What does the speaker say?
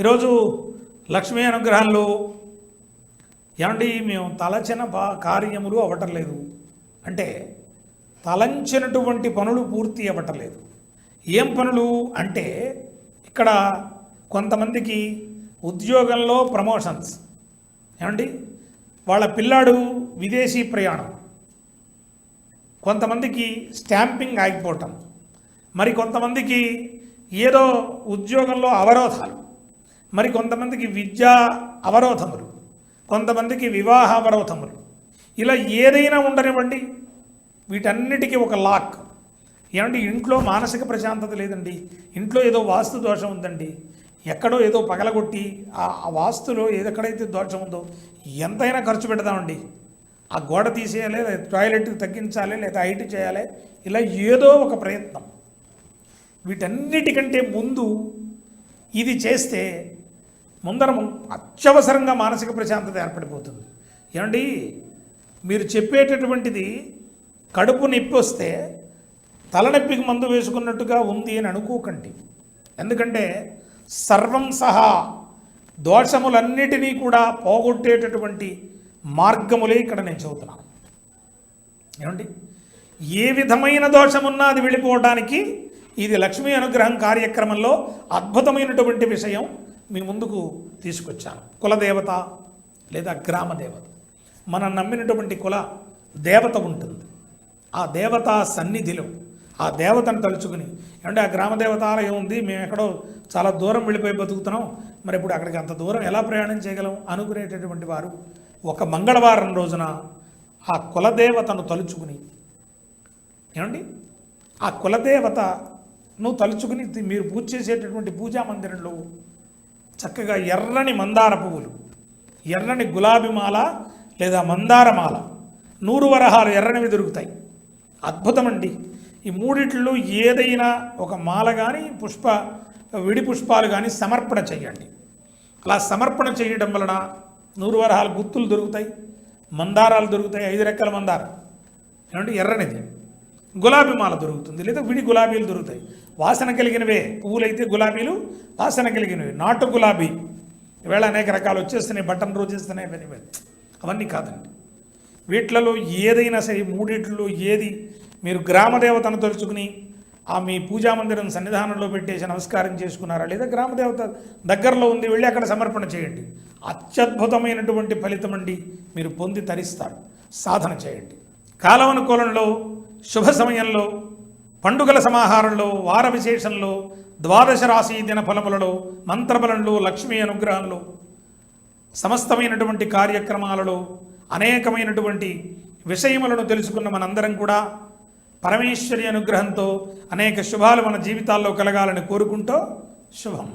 ఈరోజు లక్ష్మీ అనుగ్రహంలో ఏమండి మేము తలచిన పా కార్యములు అవ్వటం లేదు అంటే తలంచినటువంటి పనులు పూర్తి అవ్వటం లేదు ఏం పనులు అంటే ఇక్కడ కొంతమందికి ఉద్యోగంలో ప్రమోషన్స్. ఏమండి వాళ్ళ పిల్లాడు విదేశీ ప్రయాణం. కొంతమందికి స్టాంపింగ్ ఆగిపోవటం. మరి కొంతమందికి ఏదో ఉద్యోగంలో అవరోధాలు. మరి కొంతమందికి విద్యా అవరోధములు కొంతమందికి వివాహ అవరోధములు. ఇలా ఏదైనా ఉండనివ్వండి వీటన్నిటికీ ఒక లాక్. ఏమంటే ఇంట్లో మానసిక ప్రశాంతత లేదండి ఇంట్లో ఏదో వాస్తు దోషం ఉందండి ఎక్కడో ఏదో పగలగొట్టి ఆ వాస్తులో ఏదెక్కడైతే దోషం ఉందో ఎంతైనా ఖర్చు పెడదామండి ఆ గోడ తీసేయాలి లేదా టాయిలెట్ తగ్గించాలి లేదా హైట్ చేయాలి ఇలా ఏదో ఒక ప్రయత్నం. వీటన్నిటికంటే ముందు ఇది చేస్తే ముందర అత్యవసరంగా మానసిక ప్రశాంతత ఏర్పడిపోతుంది. ఏమండి? మీరు చెప్పేటటువంటిది కడుపు నొప్పి వస్తే తలనొప్పికి మందు వేసుకున్నట్టుగా ఉంది అని అనుకోకండి. ఎందుకంటే సర్వం సహా దోషములన్నిటినీ కూడా పోగొట్టేటటువంటి మార్గములే ఇక్కడ నేను చదువుతున్నాను ఏమండి? ఏ విధమైన దోషమున్నా అది వెళ్ళిపోవడానికి ఇది లక్ష్మీ అనుగ్రహం కార్యక్రమంలో అద్భుతమైనటువంటి విషయం. మీ ముందుకు తీసుకొచ్చాను. కులదేవత లేదా గ్రామ దేవత. మనం నమ్మినటువంటి కుల దేవత ఉంటుంది. ఆ దేవత సన్నిధిలో ఆ దేవతను తలుచుకుని ఏమంటే ఆ గ్రామ దేవతాలయం ఉంది మేము ఎక్కడో చాలా దూరం వెళ్ళిపోయి బతుకుతున్నాం మరి ఇప్పుడు అక్కడికి అంత దూరం ఎలా ప్రయాణం చేయగలం అనుకునేటటువంటి వారు ఒక మంగళవారం రోజున ఆ కులదేవతను తలుచుకుని ఏమండి? ఆ కులదేవతను తలుచుకుని మీరు పూజ చేసేటటువంటి పూజా మందిరంలో చక్కగా ఎర్రని మందార పువ్వులు ఎర్రని గులాబీ మాల లేదా మందారమాల నూరు వరహాలు ఎర్రనివి దొరుకుతాయి. అద్భుతమండి. ఈ మూడిట్లో ఏదైనా ఒక మాల కానీ పుష్ప విడి పుష్పాలు కానీ సమర్పణ చేయండి. అలా సమర్పణ చేయడం వలన నూరు వరహాలు గుత్తులు దొరుకుతాయి మందారాలు దొరుకుతాయి ఐదు రెక్కల మందారం. ఏమంటే ఎర్రనిది. గులాబీ మాల దొరుకుతుంది లేదా విడి గులాబీలు దొరుకుతాయి. వాసన కలిగినవే. పువ్వులైతే గులాబీలు వాసన కలిగినవి. నాటు గులాబీ. ఈవేళ అనేక రకాలు వచ్చేస్తున్నాయి బటన్ రోజేస్తున్నాయి అవన్నీ కాదండి. వీటిలలో ఏదైనా సరే మూడిట్లో ఏది మీరు గ్రామదేవతను తలుచుకుని ఆ మీ పూజా మందిరం సన్నిధానంలో పెట్టేసి నమస్కారం చేసుకున్నారా లేదా గ్రామదేవత దగ్గరలో ఉంది వెళ్ళి అక్కడ సమర్పణ చేయండి. అత్యద్భుతమైనటువంటి ఫలితం అండి మీరు పొంది తరిస్తారు. సాధన చేయండి. కాలవనుకూలంలో శుభ సమయంలో పండుగల సమాహారంలో వార విశేషంలో ద్వాదశ రాశి దిన ఫలములలో మంత్రబలంలో లక్ష్మీ అనుగ్రహంలో సమస్తమైనటువంటి కార్యక్రమాలలో అనేకమైనటువంటి విషయములను తెలుసుకున్న మనందరం కూడా పరమేశ్వరి అనుగ్రహంతో అనేక శుభాలు మన జీవితాల్లో కలగాలని కోరుకుంటూ శుభం.